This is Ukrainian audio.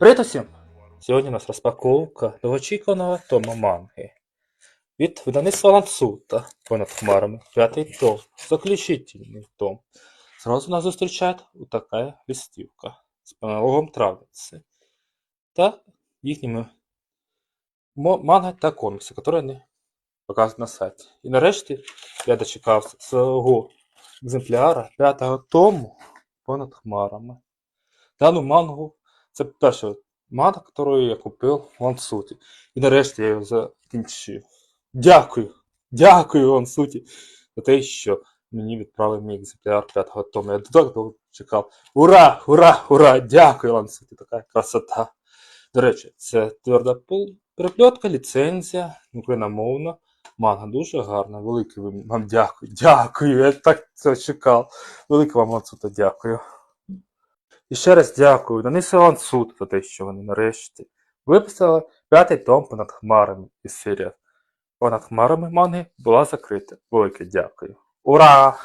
Привіт усім! Сьогодні у нас розпаковка довгоочікуваного тома манги. Від видавництва Лансута понад хмарами. П'ятий том. Заключительний том. Зразу нас зустрічає така листівка з монологом травниці та їхніми манги та комікси, які вони показують на сайті. І нарешті я дочекався свого екземпляра п'ятого тому понад хмарами. Дану мангу це перша манга, яку я купив в Лансуті. І нарешті я його закінчив. Дякую! Дякую Лансуті за те, що мені відправив мій екземпляр п'ятого тому. Я довго чекав. Ура! Ура! Ура! Дякую, Лансуті! Така красота. До речі, це тверда перепльотка, ліцензія, україномовна. Манга дуже гарна. Велике вам дякую. Дякую. Я так це чекав. Велике вам Лансута дякую. І ще раз дякую Данисилан суд за те, що вони нарешті виписали п'ятий том понад хмарами із сирія. Понад хмарами манги була закрита. Велике дякую. Ура!